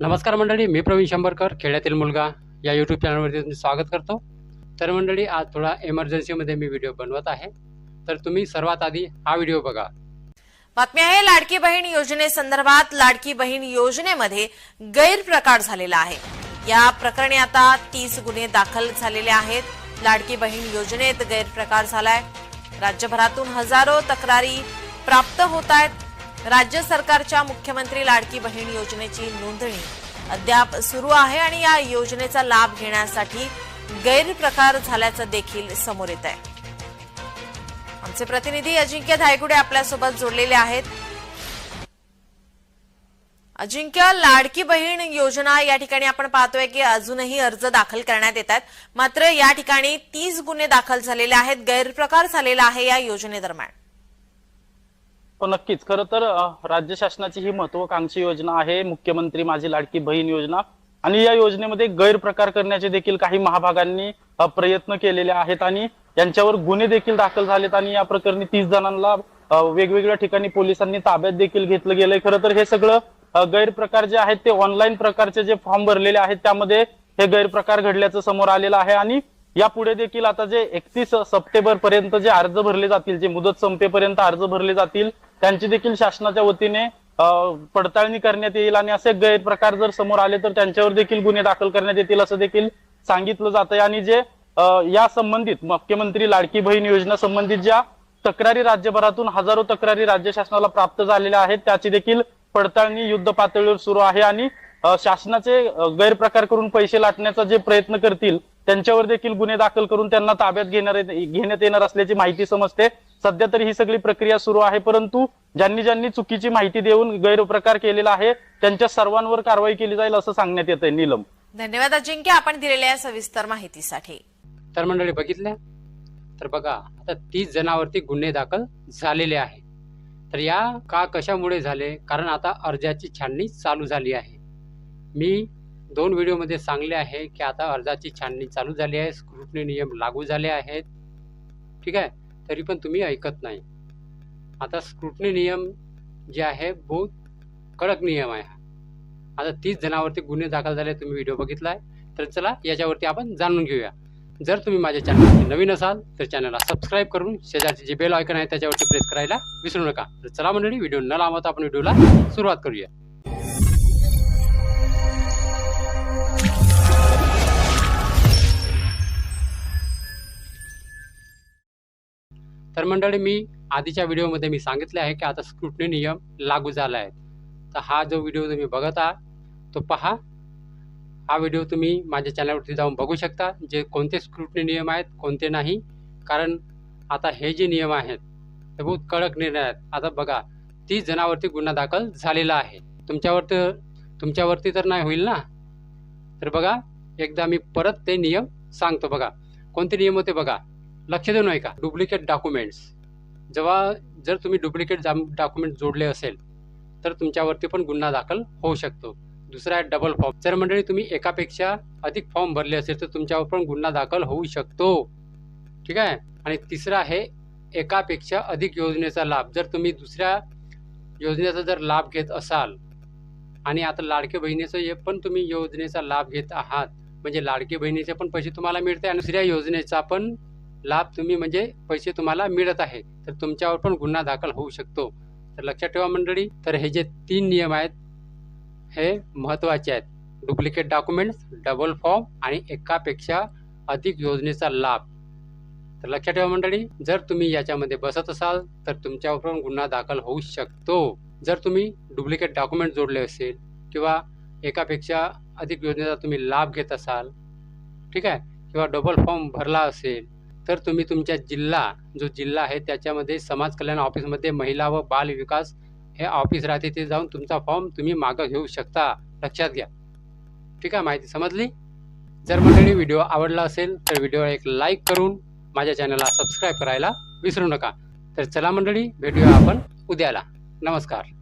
नमस्कार मंडळी मी प्रवीण शंभरकर खेड्यातील मुलगा. या यूट्यूब चॅनलवरती तुमचे स्वागत करतो. तर मंडळी आज थोडा एमर्जन्सीमध्ये मी व्हिडिओ बनवत आहे. तर तुम्ही सर्वात आधी हा व्हिडिओ बघा. बातमी आहे लाडकी बहीण योजनेसंदर्भात लाडकी बहीण योजनेमध्ये गैरप्रकार झालेला आहे. या प्रकरणी आता तीस गुन्हे दाखल झालेले आहेत. लाडकी बहीण योजनेत गैरप्रकार झालाय. राज्यभरातून हजारो तक्रारी प्राप्त होत आहेत. राज्य सरकारच्या मुख्यमंत्री लाडकी बहीण योजनेची नोंदणी अद्याप सुरू आहे आणि या योजनेचा लाभ घेण्यासाठी गैरप्रकार झाल्याचं देखील समोर येत आहे. आमचे प्रतिनिधी अजिंक्य धायगुडे आपल्यासोबत जोडलेले आहेत. अजिंक्य लाडकी बहीण योजना या ठिकाणी आपण पाहतोय की अजूनही अर्ज दाखल करण्यात येत आहेत. मात्र या ठिकाणी तीस गुन्हे दाखल झालेले आहेत. गैरप्रकार झालेला आहे या योजनेदरम्यान. हो नक्कीच. खरं तर राज्य शासनाची ही महत्वाकांक्षी योजना आहे. मुख्यमंत्री माझी लाडकी बहीण योजना. आणि या योजनेमध्ये गैरप्रकार करण्याचे देखील काही महाभागांनी प्रयत्न केलेले आहेत आणि यांच्यावर गुन्हे देखील दाखल झालेत आणि या प्रकरणी तीस जणांना वेगवेगळ्या ठिकाणी पोलिसांनी ताब्यात देखील घेतलं गेलंय. खरं तर हे सगळं गैरप्रकार जे आहेत ते ऑनलाईन प्रकारचे जे फॉर्म भरलेले आहेत त्यामध्ये हे गैरप्रकार घडल्याचं समोर आलेलं आहे. आणि यापुढे देखील आता जे एकतीस सप्टेंबर पर्यंत जे अर्ज भरले जातील जे मुदत संपेपर्यंत अर्ज भरले जातील त्यांची देखील शासनाच्या वतीने पडताळणी करण्यात येईल आणि असे गैरप्रकार जर समोर आले तर त्यांच्यावर देखील गुन्हे दाखल करण्यात येतील असं देखील सांगितलं जात आहे आणि जे या संबंधित मुख्यमंत्री लाडकी बहीण योजना संबंधित ज्या तक्रारी राज्यभरातून हजारो तक्रारी राज्य शासनाला प्राप्त झालेल्या आहेत त्याची देखील पडताळणी युद्ध पातळीवर सुरू आहे. आणि शासनाचे गैरप्रकार करून पैसे लाटण्याचा जे प्रयत्न करतील त्यांच्यावर देखील गुन्हे दाखल करून त्यांना ताब्यात घेणार घेण्यात येणार असल्याची माहिती समजते. सध्या तरी ही सगळी प्रक्रिया सुरू आहे परंतु ज्यांनी ज्यांनी चुकीची माहिती देऊन गैरप्रकार केलेला आहे त्यांच्या सर्वांवर कारवाई केली जाईल असं सांगण्यात येत आहे नीलम. धन्यवाद अजिंक्य आपण दिलेल्या या सविस्तर माहितीसाठी. तर मंडळी बघितल्या तर बघा आता तीस जणांवरती गुन्हे दाखल झालेले आहे तर या का कशामुळे झाले? कारण आता अर्जाची छाननी चालू झाली आहे. मी दोन व्हिडिओमध्ये सांगले आहे की आता अर्जाची छाननी चालू झाली आहे स्क्रुटनी नियम लागू झाले आहेत. ठीक आहे? तरी पण तुम्ही ऐकत नाही. आता स्क्रुटनी नियम जे आहे बहुत कडक नियम आहे. आता तीस जणांवरती गुन्हे दाखल झाले तुम्ही व्हिडिओ बघितलाय. तर चला याच्यावरती आपण जाणून घेऊया. जर तुम्ही माझ्या चॅनलवरती नवीन असाल तर चॅनलला सबस्क्राईब करून शेजारचे जे बेल आयकन आहे त्याच्यावरती प्रेस करायला विसरू नका. तर चला मंडळी व्हिडिओ न लावता आपण व्हिडिओला सुरुवात करूया. तर मंडळी मी आधीच्या व्हिडिओमध्ये मी सांगितले आहे की आता स्क्रुटनी नियम लागू झाला आहे. तर हा जो व्हिडिओ तुम्ही बघत आहात तो पहा. हा व्हिडिओ तुम्ही माझ्या चॅनलवरती जाऊन बघू शकता जे कोणते स्क्रुटनी नियम आहेत कोणते नाही. कारण आता हे जे नियम आहेत ते बहुत कडक निर्णय आहेत. आता बघा तीस जणांवरती गुन्हा दाखल झालेला आहे. तुमच्यावरती तुमच्यावरती तर नाही होईल ना? तर बघा एकदा मी परत ते नियम सांगतो बघा. कोणते नियम होते बघा? लक्ष देऊन ऐका डुप्लिकेट डॉक्युमेंट्स जेव्हा जर तुम्ही डुप्लिकेट डॉक्युमेंट जोडले असेल तर तुमच्यावरती पण गुन्हा दाखल होऊ शकतो. दुसरा आहे डबल फॉर्म जर मंडळी तुम्ही एकापेक्षा अधिक फॉर्म भरले असेल तर तुमच्यावर पण गुन्हा दाखल होऊ शकतो. ठीक आहे? आणि तिसरा आहे एकापेक्षा अधिक योजनेचा लाभ. जर तुम्ही दुसऱ्या योजनेचा जर लाभ घेत असाल आणि आता लाडके बहिणीचं हे पण तुम्ही योजनेचा लाभ घेत आहात म्हणजे लाडकी बहिणीचे पण पैसे तुम्हाला मिळते आणि दुसऱ्या योजनेचा पण लाभ तुम्ही म्हणजे पैसे तुम्हाला मिळत आहे तर तुमच्यावर पण गुन्हा दाखल होऊ शकतो. तर लक्षात ठेवा मंडळी तर हे जे तीन नियम आहेत हे महत्त्वाचे आहेत. डुप्लिकेट डॉक्युमेंट्स डबल फॉर्म आणि एकापेक्षा अधिक योजनेचा लाभ. तर लक्षात ठेवा मंडळी जर तुम्ही याच्यामध्ये बसत असाल तर तुमच्यावर पण गुन्हा दाखल होऊ शकतो. जर तुम्ही डुप्लिकेट डॉक्युमेंट जोडले असेल किंवा एकापेक्षा अधिक योजनेचा तुम्ही लाभ घेत असाल ठीक आहे किंवा डबल फॉर्म भरला असेल तर तुम्ही तुमच्या जिल्हा जो जिल्हा आहे त्याच्यामध्ये समाज कल्याण ऑफिसमध्ये महिला व बाल विकास हे ऑफिस राहते ते जाऊन तुमचा फॉर्म तुम्ही मागं घेऊ शकता. लक्षात घ्या. ठीक आहे माहिती समजली? जर मंडळी व्हिडिओ आवडला असेल तर व्हिडिओला एक लाईक करून माझ्या चॅनलला सबस्क्राईब करायला विसरू नका. तर चला मंडळी भेटूया आपण उद्याला. नमस्कार.